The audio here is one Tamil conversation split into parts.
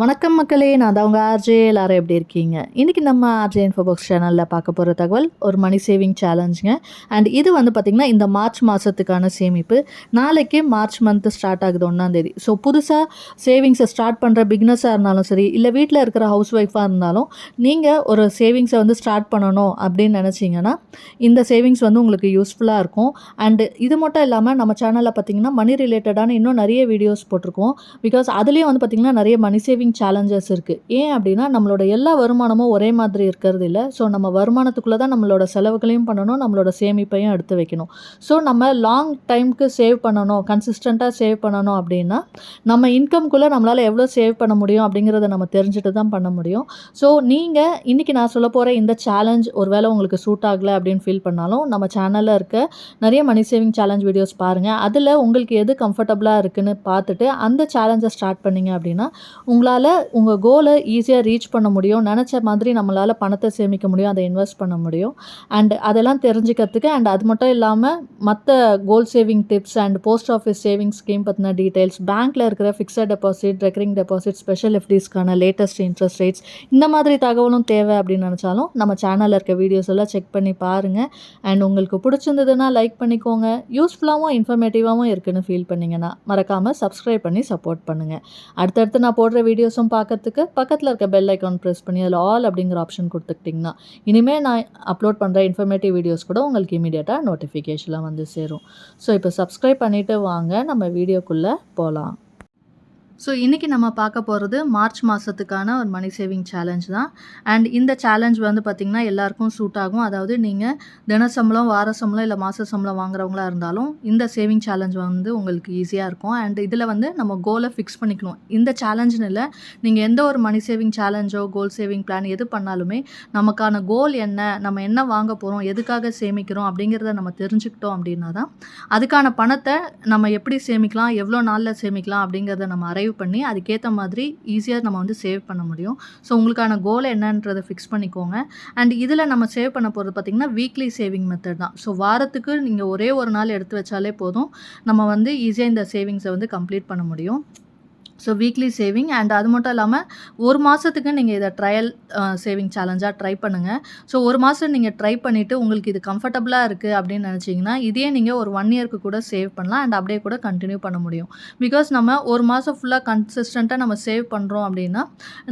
வணக்கம் மக்களே நான் தான் உங்கள் ஆர்ஜே. எல்லாரும் எப்படி இருக்கீங்க? இன்றைக்கி நம்ம ஆர்ஜே இன்ஃபோபாக்ஸ் சேனலில் பார்க்க போகிற தகவல் ஒரு மணி சேவிங் சேலஞ்சுங்க அண்ட் இது வந்து பார்த்திங்கன்னா இந்த மார்ச் மாதத்துக்கான சேமிப்பு. நாளைக்கு மார்ச் மந்த்து ஸ்டார்ட் ஆகுது ஒன்றாந்தேதி ஸோ புதுசாக சேவிங்ஸை ஸ்டார்ட் பண்ணுற பிக்னஸாக இருந்தாலும் சரி இல்லை வீட்டில் இருக்கிற ஹவுஸ் ஒய்ஃபாக இருந்தாலும் நீங்கள் ஒரு சேவிங்ஸை வந்து ஸ்டார்ட் பண்ணணும் அப்படின்னு நினச்சிங்கன்னா இந்த சேவிங்ஸ் வந்து உங்களுக்கு யூஸ்ஃபுல்லாக இருக்கும். அண்டு இது மட்டும் இல்லாமல் நம்ம சேனலில் பார்த்திங்கன்னா மணி ரிலேட்டடான இன்னும் நிறைய வீடியோஸ் போட்டிருக்கோம். பிகாஸ் அதுலேயும் வந்து பார்த்திங்கன்னா நிறைய மணி சேவிங் சேலஞ்சஸ் இருக்குது ஏன் அப்படின்னா நம்மளோட எல்லா வருமானமும் ஒரே மாதிரி இருக்கிறது இல்லை. ஸோ நம்ம வருமானத்துக்குள்ளே தான் நம்மளோட செலவுகளையும் பண்ணணும் நம்மளோட சேமிப்பையும் எடுத்து வைக்கணும். ஸோ நம்ம லாங் டைம்க்கு சேவ் பண்ணணும் கன்சிஸ்டண்ட்டாக சேவ் பண்ணணும் அப்படின்னா நம்ம இன்கம்குள்ளே நம்மளால் எவ்வளோ சேவ் பண்ண முடியும் அப்படிங்கிறத நம்ம தெரிஞ்சுட்டு தான் பண்ண முடியும். ஸோ நீங்கள் இன்றைக்கி நான் சொல்ல போகிற இந்த சேலஞ்ச் ஒருவேளை உங்களுக்கு சூட் ஆகலை அப்படின்னு ஃபீல் பண்ணாலும் நம்ம சேனலில் இருக்க நிறைய மணி சேவிங் சேலஞ்ச் வீடியோஸ் பாருங்கள் அதில் உங்களுக்கு எது கம்ஃபர்டபுளாக இருக்குன்னு பார்த்துட்டு அந்த சேலஞ்சை ஸ்டார்ட் பண்ணிங்க அப்படின்னா நம்மளால் உங்கள் கோலை ஈஸியாக ரீச் பண்ண முடியும். நினச்ச மாதிரி நம்மளால் பணத்தை சேமிக்க முடியும். அதை இன்வெஸ்ட் பண்ண முடியும். அண்ட் அதெல்லாம் தெரிஞ்சுக்கிறதுக்கு அண்ட் அது மட்டும் இல்லாமல் மற்ற goal saving tips and post office saving scheme பற்றின டீட்டெயில்ஸ் பேங்க்கில் இருக்கிற fixed deposit recurring deposit special எஃப்டிஸ்க்கான latest interest rates இந்த மாதிரி தகவலும் தேவை அப்படின்னு நினச்சாலும் நம்ம சேனலில் இருக்க வீடியோஸ் எல்லாம் செக் பண்ணி பாருங்கள் அண்ட் உங்களுக்கு பிடிச்சிருந்ததுன்னா லைக் பண்ணிக்கோங்க. யூஸ்ஃபுல்லாகவும் இன்ஃபர்மேட்டிவாகவும் இருக்குன்னு ஃபீல் பண்ணிங்கன்னா மறக்காமல் சப்ஸ்கிரைப் பண்ணி சப்போர்ட் பண்ணுங்கள் அடுத்தடுத்து நான் போடுற வீடியோ வீடியோஸும் பார்க்கறதுக்கு பக்கத்தில் இருக்க பெல் ஐக்கான் ப்ரெஸ் பண்ணி அதில் ஆல் அப்படிங்கிற ஆப்ஷன் கொடுத்துக்கிட்டிங்கன்னா இனிமேல் நான் அப்லோட் பண்ணுற இன்ஃபர்மேட்டிவ் வீடியோஸ் கூட உங்களுக்கு இமீடியட்டாக நோட்டிஃபிகேஷனில் வந்து சேரும். ஸோ இப்போ சப்ஸ்கிரைப் பண்ணிவிட்டு வாங்க. நம்ம வீடியோக்குள்ளே போகலாம் ஸோ இன்றைக்கி நம்ம பார்க்க போகிறது மார்ச் மாதத்துக்கான ஒரு மணி சேவிங் சேலஞ்ச் தான். அண்ட் இந்த சேலஞ்ச் வந்து பார்த்திங்கன்னா எல்லாருக்கும் சூட் ஆகும். அதாவது நீங்கள் தினசம்பளம் வார சம்பளம் இல்லை மாத சம்பளம் வாங்குறவங்களா இருந்தாலும் இந்த சேவிங் சேலஞ்ச் வந்து உங்களுக்கு ஈஸியாக இருக்கும். அண்ட் இதில் வந்து நம்ம கோலை ஃபிக்ஸ் பண்ணிக்கணும். இந்த சேலஞ்சுன்னு இல்லை நீங்கள் எந்த ஒரு மணி சேவிங் சேலஞ்சோ கோல் சேவிங் பிளான் எது பண்ணாலுமே நமக்கான கோல் என்ன நம்ம என்ன வாங்க போகிறோம் எதுக்காக சேமிக்கிறோம் அப்படிங்கிறத நம்ம தெரிஞ்சுக்கிட்டோம் அப்படின்னா தான் அதுக்கான பணத்தை நம்ம எப்படி சேமிக்கலாம் எவ்வளோ நாளில் சேமிக்கலாம் அப்படிங்கிறத நம்ம சேவ் பண்ணி அதுக்கேற்ற மாதிரி ஈஸியாக நம்ம வந்து சேவ் பண்ண முடியும். ஸோ உங்களுக்கான கோல் என்னன்றதை ஃபிக்ஸ் பண்ணிக்கோங்க. அண்ட் இதில் நம்ம சேவ் பண்ண போகிறது பார்த்திங்கன்னா வீக்லி சேவிங் மெத்தட் தான். ஸோ வாரத்துக்கு நீங்கள் ஒரே ஒரு நாள் எடுத்து வச்சாலே போதும். நம்ம வந்து ஈஸியாக இந்த சேவிங்ஸை வந்து கம்ப்ளீட் பண்ண முடியும். ஸோ வீக்லி சேவிங் அண்ட் அது மட்டும் இல்லாமல் ஒரு மாதத்துக்கு நீங்கள் இதை ட்ரையல் சேவிங் சேலஞ்சாக ட்ரை பண்ணுங்கள் ஸோ ஒரு மாதம் நீங்கள் ட்ரை பண்ணிவிட்டு உங்களுக்கு இது கம்ஃபர்டபுளாக இருக்குது அப்படின்னு நினச்சிங்கன்னா இதே நீங்கள் ஒரு ஒன் இயர்க்கு கூட சேவ் பண்ணலாம் அண்ட் அப்படியே கூட கண்டினியூ பண்ண முடியும். பிகாஸ் நம்ம ஒரு மாதம் ஃபுல்லாக கன்சிஸ்டண்ட்டாக நம்ம சேவ் பண்ணுறோம் அப்படின்னா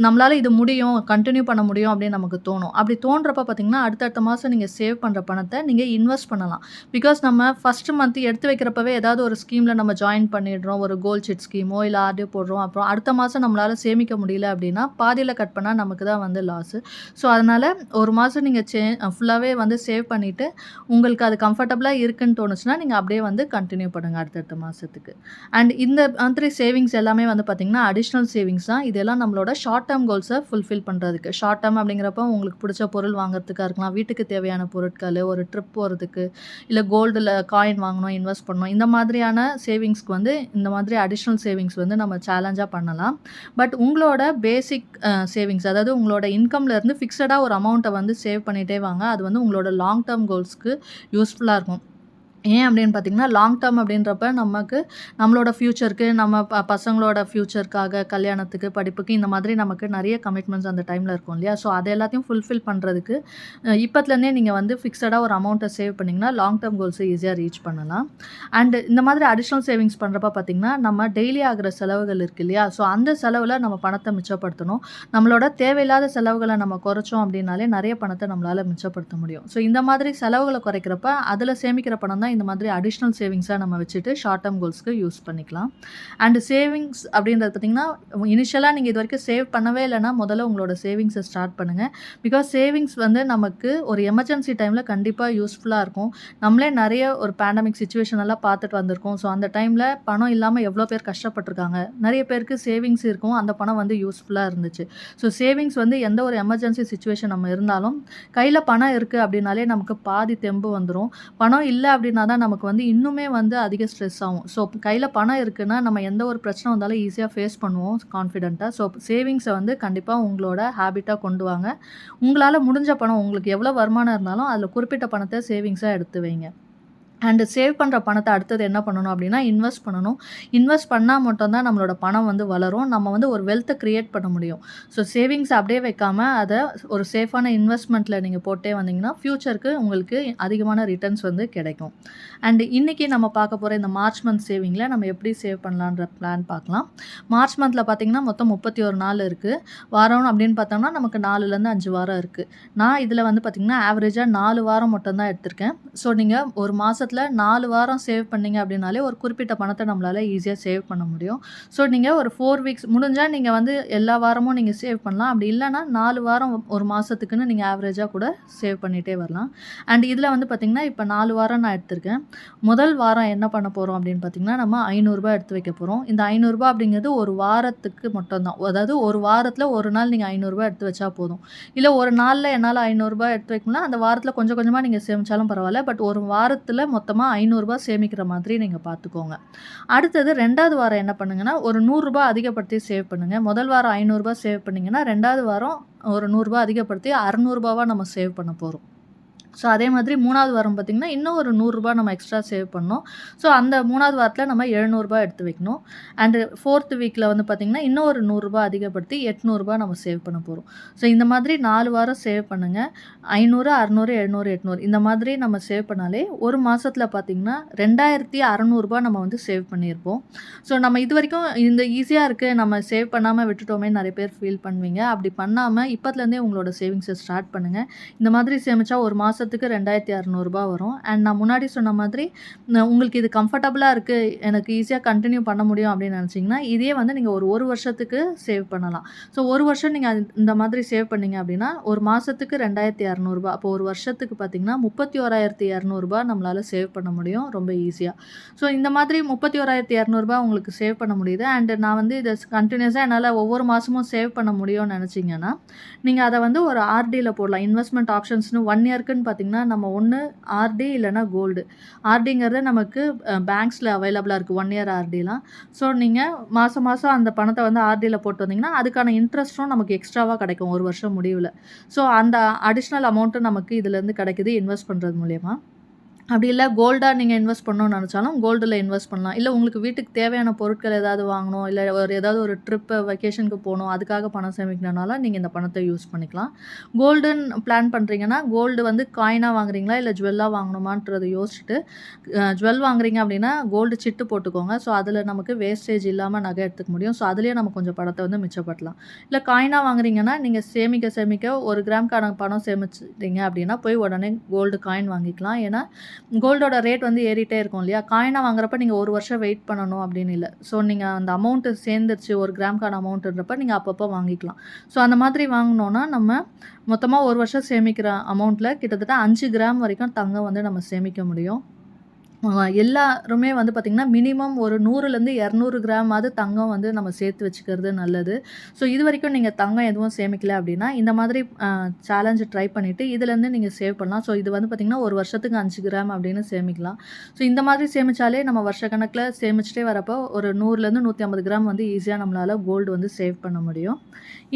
நம்மளால் இது முடியும் கண்டினியூ பண்ண முடியும் அப்படின்னு நமக்கு தோணும். அப்படி தோன்றப்ப பார்த்திங்கன்னா அடுத்தடுத்த மாதம் நீங்கள் சேவ் பண்ணுற பணத்தை நீங்கள் இன்வெஸ்ட் பண்ணலாம். பிகாஸ் நம்ம ஃபஸ்ட்டு மந்த் எடுத்து வைக்கிறப்பவே ஏதாவது ஒரு ஸ்கீமில் நம்ம ஜாயின் பண்ணிடுறோம். ஒரு கோல் ஷீட் ஸ்கீமோ இல்லை ஆர்டியோ போடுறோம். பண்ணுறோம் அப்புறம் அடுத்த மாதம் நம்மளால் சேமிக்க முடியல அப்படின்னா பாதியில் கட் பண்ணால் நமக்கு தான் வந்து லாஸு ஸோ அதனால் ஒரு மாதம் நீங்கள் சே ஃபுல்லாகவே வந்து சேவ் பண்ணிவிட்டு உங்களுக்கு அது கம்ஃபர்டபுளாக இருக்குன்னு தோணுச்சுன்னா நீங்கள் அப்படியே வந்து கண்டினியூ பண்ணுங்கள் அடுத்தடுத்த மாதத்துக்கு அண்ட் இந்த மந்த்லி சேவிங்ஸ் எல்லாமே வந்து பார்த்திங்கன்னா அடிஷ்னல் சேவிங்ஸ் தான். இதெல்லாம் நம்மளோட ஷார்ட் டேர்ம் கோல்ஸை ஃபுல்ஃபில் பண்ணுறதுக்கு ஷார்ட் டேர்ம் அப்படிங்கிறப்ப உங்களுக்கு பிடிச்ச பொருள் வாங்குறதுக்காக இருக்கலாம். வீட்டுக்கு தேவையான பொருட்கள் ஒரு ட்ரிப் போகிறதுக்கு இல்லை கோல்டில் காயின் வாங்கணும் இன்வெஸ்ட் பண்ணணும். இந்த மாதிரியான சேவிங்ஸ்க்கு வந்து இந்த மாதிரி அடிஷ்னல் சேவிங்ஸ் வந்து நம்ம சேலஞ்சாக பண்ணலாம். பட் உங்களோட பேசிக் சேவிங்ஸ் அதாவது உங்களோட இன்கம்லேருந்து ஃபிக்ஸடாக ஒரு அமௌண்ட்டை வந்து சேவ் பண்ணிகிட்டே வாங்க. அது வந்து உங்களோட லாங் டேர்ம் கோல்ஸ்க்கு யூஸ்ஃபுல்லாக இருக்கும். ஏன் அப்படின்னு பார்த்தீங்கன்னா லாங் டேர்ம் அப்படின்றப்ப நமக்கு நம்மளோட ஃப்யூச்சருக்கு நம்ம ப பசங்களோட ஃப்யூச்சருக்காக கல்யாணத்துக்கு படிப்புக்கு இந்த மாதிரி நமக்கு நிறைய கமிட்மெண்ட்ஸ் அந்த டைமில் இருக்கும் இல்லையா? ஸோ அது எல்லாத்தையும் ஃபுல்ஃபில் பண்ணுறதுக்கு இப்போத்துலேருந்தே நீங்கள் வந்து ஃபிக்ஸடாக ஒரு அமௌண்ட்டை சேவ் பண்ணிங்கன்னா லாங் டேர்ம் கோல்ஸை ஈஸியாக ரீச் பண்ணலாம். அண்டு இந்த மாதிரி அடிஷ்னல் சேவிங்ஸ் பண்ணுறப்ப பார்த்திங்கன்னா நம்ம டெய்லி ஆகிற செலவுகள் இருக்குது இல்லையா? ஸோ அந்த செலவில் நம்ம பணத்தை மிச்சப்படுத்தணும். நம்மளோட தேவையில்லாத செலவுகளை நம்ம குறைச்சோம் அப்படின்னாலே நிறைய பணத்தை நம்மளால் மிச்சப்படுத்த முடியும். ஸோ இந்த மாதிரி செலவுகளை குறைக்கிறப்ப அதில் சேமிக்கிற பணம் தான் இந்த மாதிரி அடிஷ்னல் சேவிங்ஸாக நம்ம வச்சுட்டு ஷார்ட் டேர்ம் கோல்ஸ்க்கு யூஸ் பண்ணிக்கலாம். அண்டு சேவிங்ஸ் அப்படின்றது பார்த்திங்கன்னா இனிஷியலாக நீங்கள் இது வரைக்கும் சேவ் பண்ணவே இல்லைன்னா முதல்ல உங்களோட சேவிங்ஸை ஸ்டார்ட் பண்ணுங்கள் பிகாஸ் சேவிங்ஸ் வந்து நமக்கு ஒரு எமர்ஜென்சி டைமில் கண்டிப்பாக யூஸ்ஃபுல்லாக இருக்கும். நம்மளே நிறைய ஒரு பேண்டமிக் சுச்சுவேஷன் எல்லாம் பார்த்துட்டு வந்திருக்கோம். ஸோ அந்த டைமில் பணம் இல்லாமல் எவ்வளோ பேர் கஷ்டப்பட்டிருக்காங்க? நிறைய பேருக்கு சேவிங்ஸ் இருக்கும். அந்த பணம் வந்து யூஸ்ஃபுல்லாக இருந்துச்சு. ஸோ சேவிங்ஸ் வந்து எந்த ஒரு எமர்ஜென்சி சுச்சுவேஷன் நம்ம இருந்தாலும் கையில் பணம் இருக்குது அப்படின்னாலே நமக்கு பாதி தெம்பு வந்துடும் பணம் இல்லை அப்படின்னா தான் நமக்கு வந்து இன்னுமே வந்து அதிக ஸ்ட்ரெஸ் ஆகும். ஸோ கையில் பணம் இருக்குன்னா நம்ம எந்த ஒரு பிரச்சனை வந்தாலும் ஈஸியாக ஃபேஸ் பண்ணுவோம் கான்ஃபிடென்ட்டாக ஸோ சேவிங்ஸை வந்து கண்டிப்பாக உங்களோட ஹேபிட்டாக கொண்டு வாங்க. உங்களால் முடிஞ்ச பணம் உங்களுக்கு எவ்வளோ வருமானம் இருந்தாலும் அதில் குறிப்பிட்ட பணத்தை சேவிங்ஸாக எடுத்து வைங்க. அண்டு சேவ் பண்ணுற பணத்தை அடுத்தது என்ன பண்ணணும் அப்படின்னா இன்வெஸ்ட் பண்ணணும். இன்வெஸ்ட் பண்ணால் மட்டும்தான் நம்மளோட பணம் வந்து வளரும். நம்ம வந்து ஒரு வெல்த்தை க்ரியேட் பண்ண முடியும். ஸோ சேவிங்ஸ் அப்படியே வைக்காமல் அதை ஒரு சேஃபான இன்வெஸ்ட்மெண்ட்டில் நீங்கள் போட்டே வந்தீங்கன்னா ஃப்யூச்சருக்கு உங்களுக்கு அதிகமான ரிட்டர்ன்ஸ் வந்து கிடைக்கும். அண்டு இன்றைக்கி நம்ம பார்க்க போகிற இந்த மார்ச் மந்த் சேவிங்கில் நம்ம எப்படி சேவ் பண்ணலான்ற பிளான் பார்க்கலாம். மார்ச் மந்தில் பார்த்திங்கன்னா மொத்தம் முப்பத்தி ஒரு நாள் இருக்குது வாரம் அப்படின்னு பார்த்தோம்னா நமக்கு நாலுலேருந்து அஞ்சு வாரம் இருக்குது நான் இதில் வந்து பார்த்திங்கன்னா ஆவரேஜாக நாலு வாரம் மட்டும்தான் எடுத்திருக்கேன். ஸோ நீங்கள் ஒரு மாதம் மாதத்தில் நாலு வாரம் சேவ் பண்ணிங்க அப்படின்னாலே ஒரு குறிப்பிட்ட பணத்தை நம்மளால் ஈஸியாக சேவ் பண்ண முடியும். ஸோ நீங்கள் ஒரு ஃபோர் வீக்ஸ் முடிஞ்சால் நீங்கள் வந்து எல்லா வாரமும் நீங்கள் சேவ் பண்ணலாம். அப்படி இல்லைனா நாலு வாரம் ஒரு மாதத்துக்குன்னு நீங்கள் ஆவரேஜாக கூட சேவ் பண்ணிகிட்டே வரலாம். அண்ட் இதில் வந்து பார்த்திங்கன்னா இப்போ நாலு வாரம் நான் எடுத்திருக்கேன். முதல் வாரம் என்ன பண்ண போகிறோம் அப்படின்னு பார்த்திங்கன்னா நம்ம ஐநூறுரூபா எடுத்து வைக்க போகிறோம் இந்த ஐநூறுரூபா அப்படிங்கிறது ஒரு வாரத்துக்கு மட்டும்தான். அதாவது ஒரு வாரத்தில் ஒரு நாள் நீங்கள் ஐநூறுரூபா எடுத்து வச்சா போதும். இல்லை ஒரு நாளில் என்னால் ஐநூறுரூபா எடுத்து வைக்கணும்னா அந்த வாரத்தில் கொஞ்சம் கொஞ்சமாக நீங்கள் சேமித்தாலும் பரவாயில்ல. பட் ஒரு வாரத்தில் மொத்தமாக ஐநூறுரூபா சேமிக்கிற மாதிரி நீங்கள் பார்த்துக்கோங்க அடுத்தது ரெண்டாவது வாரம் என்ன பண்ணுங்கன்னா ஒரு நூறுரூபா அதிகப்படுத்தி சேவ் பண்ணுங்கள் முதல் வாரம் ஐநூறுரூபா சேவ் பண்ணிங்கன்னா ரெண்டாவது வாரம் ஒரு நூறுரூபா அதிகப்படுத்தி அறநூறுபாவாக நம்ம சேவ் பண்ண போகிறோம் ஸோ அதே மாதிரி மூணாவது வாரம் பார்த்திங்கன்னா இன்னும் ஒரு நூறுரூபா நம்ம எக்ஸ்ட்ரா சேவ் பண்ணோம் ஸோ அந்த மூணாவது வாரத்தில் நம்ம எழுநூறுபா எடுத்து வைக்கணும். அண்டு ஃபோர்த்து வீக்கில் வந்து பார்த்திங்கன்னா இன்னும் ஒரு நூறுரூபா அதிகப்படுத்தி எட்நூறுபா நம்ம சேவ் பண்ண போகிறோம் ஸோ இந்த மாதிரி நாலு வாரம் சேவ் பண்ணுங்கள் ஐநூறு அறநூறு எழுநூறு எட்நூறு இந்த மாதிரி நம்ம சேவ் பண்ணாலே ஒரு மாதத்தில் பார்த்திங்கன்னா ரெண்டாயிரத்தி அறநூறுபா நம்ம வந்து சேவ் பண்ணியிருப்போம் ஸோ நம்ம இது வரைக்கும் இந்த ஈஸியாக இருக்குது நம்ம சேவ் பண்ணாமல் விட்டுட்டோமே நிறைய பேர் ஃபீல் பண்ணுவீங்க. அப்படி பண்ணாமல் இப்போத்துலேருந்தே உங்களோட சேவிங்ஸை ஸ்டார்ட் பண்ணுங்கள் இந்த மாதிரி சேமித்தா ஒரு மாதம் மாதத்துக்கு ரெண்டாயிரத்தி அறநூறுபா வரும். அண்ட் நான் முன்னாடி சொன்ன மாதிரி உங்களுக்கு இது கம்ஃபர்டபுளாக இருக்குது எனக்கு ஈஸியாக கண்டினியூ பண்ண முடியும் அப்படின்னு நினச்சிங்கன்னா இதே வந்து நீங்கள் ஒரு ஒரு வருஷத்துக்கு சேவ் பண்ணலாம். ஸோ ஒரு வருஷம் நீங்கள் இந்த மாதிரி சேவ் பண்ணிங்க அப்படின்னா ஒரு மாதத்துக்கு ரெண்டாயிரத்தி இரநூறுபா அப்போ ஒரு வருஷத்துக்கு பார்த்திங்கன்னா முப்பத்தி ஓராயிரத்தி இரநூறுபா நம்மளால் சேவ் பண்ண முடியும் ரொம்ப ஈஸியாக ஸோ இந்த மாதிரி முப்பத்தி ஓராயிரத்தி இரநூறுபா உங்களுக்கு சேவ் பண்ண முடியுது. அண்டு நான் வந்து இதை கண்டினியூஸாக என்னால் ஒவ்வொரு மாதமும் சேவ் பண்ண முடியும்னு நினச்சிங்கன்னா நீங்கள் அதை வந்து ஒரு ஆர்டியில் போடலாம். இன்வெஸ்ட்மெண்ட் ஆப்ஷன்ஸ்னு ஒன் இயர்க்குன்னு பார்த்திங்கன்னா நம்ம ஒன்று ஆர்டி இல்லைனா கோல்டு ஆர்டிங்கிறது நமக்கு பேங்க்ஸில் அவைலபிளாக இருக்குது ஒன் இயர் ஆர்டிலாம் ஸோ நீங்கள் மாதம் மாதம் அந்த பணத்தை வந்து ஆர்டியில் போட்டு வந்தீங்கன்னா அதுக்கான இன்ட்ரெஸ்ட்டும் நமக்கு எக்ஸ்ட்ராவாக கிடைக்கும். ஒரு வருஷம் முடிவில். ஸோ அந்த அடிஷ்னல் அமௌண்ட்டும் நமக்கு இதுலேருந்து கிடைக்குது இன்வெஸ்ட் பண்ணுறது மூலயமா. அப்படி இல்லை கோல்டாக நீங்கள் இன்வெஸ்ட் பண்ணணும்னு நினச்சாலும் கோல்டில் இன்வெஸ்ட் பண்ணலாம். இல்லை உங்களுக்கு வீட்டுக்கு தேவையான பொருட்கள் ஏதாவது வாங்கணும் இல்லை ஒரு ஏதாவது ஒரு ட்ரிப்பு வெக்கேஷனுக்கு போகணும் அதுக்காக பணம் சேமிக்கணுனால நீங்கள் இந்த பணத்தை யூஸ் பண்ணிக்கலாம். கோல்டுன்னு பிளான் பண்ணுறீங்கன்னா கோல்டு வந்து காயினாக வாங்குறீங்களா இல்லை ஜுவல்லாக வாங்கணுமான்றதை யோசிச்சுட்டு ஜுவல் வாங்குறீங்க அப்படின்னா கோல்டு சிட்டு போட்டுக்கோங்க. ஸோ அதில் நமக்கு வேஸ்டேஜ் இல்லாமல் நகை எடுத்துக்க முடியும். ஸோ அதுலேயே நம்ம கொஞ்சம் பணத்தை வந்து மிச்சப்படலாம் இல்லை காயினாக வாங்குறீங்கன்னா நீங்கள் சேமிக்க சேமிக்க ஒரு கிராம்கான பணம் சேமிச்சிட்டீங்க அப்படின்னா போய் உடனே கோல்டு காயின் வாங்கிக்கலாம். ஏன்னா கோல்டோட ரேட் வந்து ஏறிட்டே இருக்கும் இல்லையா? காயினாக வாங்குறப்ப நீங்கள் ஒரு வருஷம் வெயிட் பண்ணணும் அப்படின்னு இல்லை. ஸோ நீங்கள் அந்த அமௌண்ட்டு சேர்ந்துருச்சு ஒரு கிராம்க்கான அமௌண்ட்டுன்றப்ப நீங்கள் அப்பப்போ வாங்கிக்கலாம். ஸோ அந்த மாதிரி வாங்கினோன்னா நம்ம மொத்தமாக ஒரு வருஷம் சேமிக்கிற அமௌண்ட்டில் கிட்டத்தட்ட அஞ்சு கிராம் வரைக்கும் தங்கம் வந்து நம்ம சேமிக்க முடியும். எல்லாருமே வந்து பார்த்திங்கன்னா மினிமம் ஒரு நூறுலேருந்து இரநூறு கிராமாவது தங்கம் வந்து நம்ம சேர்த்து வச்சுக்கிறது நல்லது. ஸோ இது வரைக்கும் நீங்கள் தங்கம் எதுவும் சேமிக்கல அப்படின்னா இந்த மாதிரி சேலஞ்சு ட்ரை பண்ணிவிட்டு இதுலேருந்து நீங்கள் சேவ் பண்ணலாம். ஸோ இது வந்து பார்த்திங்கன்னா ஒரு வருஷத்துக்கு அஞ்சு கிராம் அப்படின்னு சேமிக்கலாம். ஸோ இந்த மாதிரி சேமித்தாலே நம்ம வருஷ கணக்கில் சேமிச்சிட்டே வரப்போ ஒரு நூறுலேருந்து நூற்றி ஐம்பது கிராம் வந்து ஈஸியாக நம்மளால் கோல்டு வந்து சேவ் பண்ண முடியும்.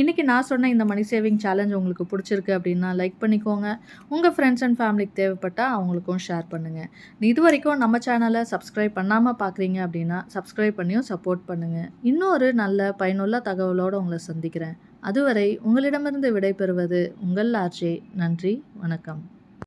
இன்றைக்கி நான் சொன்ன இந்த மணி சேவிங் சேலஞ்ச் உங்களுக்கு பிடிச்சிருக்கு அப்படின்னா லைக் பண்ணிக்கோங்க. உங்கள் ஃப்ரெண்ட்ஸ் அண்ட் ஃபேமிலிக்கு தேவைப்பட்டால் அவங்களுக்கும் ஷேர் பண்ணுங்கள் இது வரைக்கும் வரைக்கும் நம்ம சேனலை சப்ஸ்கிரைப் பண்ணாமல் பார்க்குறீங்க அப்படின்னா சப்ஸ்கிரைப் பண்ணியும் சப்போர்ட் பண்ணுங்கள் இன்னொரு நல்ல பயனுள்ள தகவலோடு உங்களை சந்திக்கிறேன். அதுவரை உங்களிடமிருந்து விடைபெறுவது உங்கள் ஆர்ஜே நன்றி வணக்கம்.